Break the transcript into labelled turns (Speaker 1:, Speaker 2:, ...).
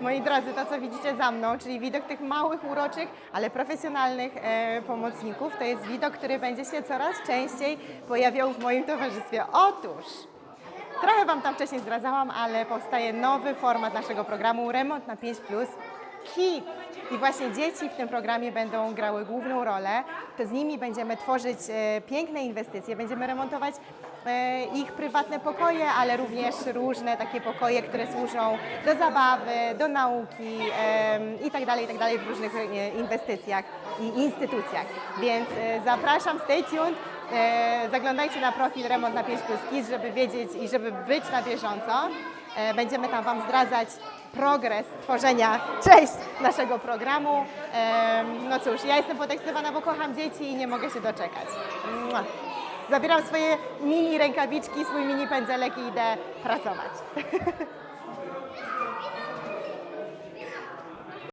Speaker 1: moi drodzy, to co widzicie za mną, czyli widok tych małych, uroczych, ale profesjonalnych e, pomocników, to jest widok, który będzie się coraz częściej pojawiał w moim towarzystwie. Otóż, trochę Wam tam wcześniej zdradzałam, ale powstaje nowy format naszego programu Remont na 5 Plus Kids. I właśnie dzieci w tym programie będą grały główną rolę. To z nimi będziemy tworzyć e, piękne inwestycje, będziemy remontować e, ich prywatne pokoje, ale również różne takie pokoje, które służą do zabawy, do nauki em, i tak tak w różnych e, inwestycjach i instytucjach. Więc zapraszam, stay tuned. Zaglądajcie na profil Remont na 5 Plus Kids, żeby wiedzieć i żeby być na bieżąco. E, Będziemy tam Wam zdradzać progres tworzenia, cześć, naszego programu. Em, No cóż, ja jestem podekscytowana, bo kocham dzieci i nie mogę się doczekać. Zabieram swoje mini rękawiczki, swój mini pędzelek i idę pracować.